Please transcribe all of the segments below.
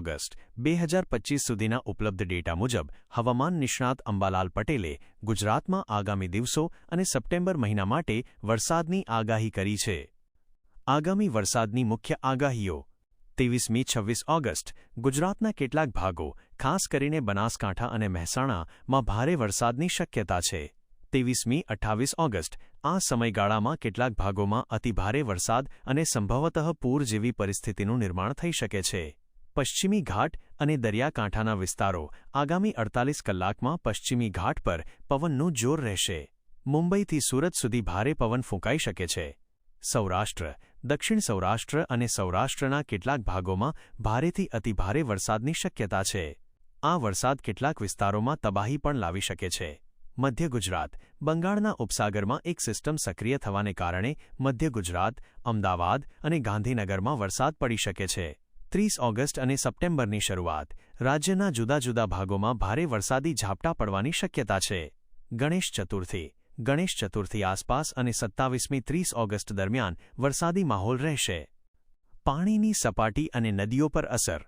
August, બે હજાર પચીસ સુધીના ઉપલબ્ધ ડેટા મુજબ, હવામાન નિષ્ણાત અંબાલાલ પટેલે ગુજરાતમાં આગામી દિવસો અને સપ્ટેમ્બર મહિના માટે વરસાદની આગાહી કરી છે. આગામી વરસાદની મુખ્ય આગાહીઓ. ત્રેવીસમી છવ્વીસ ઓગસ્ટ, ગુજરાતના કેટલાક ભાગો, ખાસ કરીને બનાસકાંઠા અને મહેસાણામાં ભારે વરસાદની શક્યતા છે. ત્રેવીસમી અઠ્ઠાવીસ ઓગસ્ટ, આ સમયગાળામાં કેટલાક ભાગોમાં અતિભારે વરસાદ અને સંભવતઃ પૂર જેવી પરિસ્થિતિનું નિર્માણ થઈ શકે છે. પશ્ચિમી ઘાટ અને દરિયાકાંઠાના વિસ્તારો આગામી અડતાલીસ કલાકમાં પશ્ચિમી ઘાટ પર પવનનું જોર રહેશે. મુંબઈથી સુરત સુધી ભારે પવન ફૂંકાઈ શકે છે. સૌરાષ્ટ્ર, દક્ષિણ સૌરાષ્ટ્ર અને સૌરાષ્ટ્રના કેટલાક ભાગોમાં ભારેથી અતિભારે વરસાદની શક્યતા છે. આ વરસાદ કેટલાક વિસ્તારોમાં તબાહી પણ લાવી શકે છે. મધ્ય ગુજરાત, બંગાળના ઉપસાગરમાં એક સિસ્ટમ સક્રિય થવાને કારણે મધ્ય ગુજરાત, અમદાવાદ અને ગાંધીનગરમાં વરસાદ પડી શકે છે. ત્રીસ ઓગસ્ટ અને સપ્ટેમ્બરની શરૂઆત. રાજ્યના જુદા જુદા ભાગોમાં ભારે વરસાદી ઝાપટા પડવાની શક્યતા છે. ગણેશ ચતુર્થી. ગણેશ ચતુર્થી આસપાસ અને સત્તાવીસમી ત્રીસ ઓગસ્ટ દરમિયાન વરસાદી માહોલ રહેશે. પાણીની સપાટી અને નદીઓ પર અસર.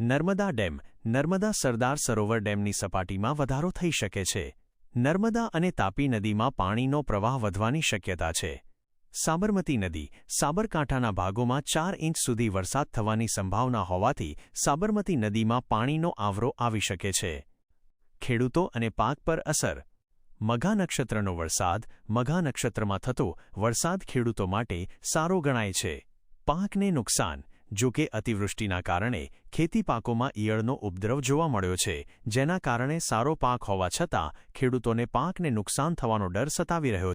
નર્મદા ડેમ. નર્મદા સરદાર સરોવર ડેમની સપાટીમાં વધારો થઈ શકે છે. નર્મદા અને તાપી નદીમાં પાણીનો પ્રવાહ વધવાની શક્યતા છે. સાબરમતી નદી સાબરકાંઠાના ભાગોમાં ચાર ઇંચ સુધી વરસાદ થવાની સંભાવના હોવાથી સાબરમતી નદીમાં પાણીનો આવરો આવી શકે છે. ખેડૂતો અને પાક પર અસર. મઘા નક્ષત્રનો વરસાદ મઘા નક્ષત્રમાં થતો વરસાદ ખેડૂતો માટે સારો ગણાય છે. પાકને નુકસાન, જો કે અતિવૃષ્ટિના કારણે ખેતી પાકોમાં ઈયળનો ઉપદ્રવ જોવા મળ્યો છે, જેના કારણે સારો પાક હોવા છતાં ખેડૂતોને પાકને નુકસાન થવાનો ડર સતાવી રહ્યો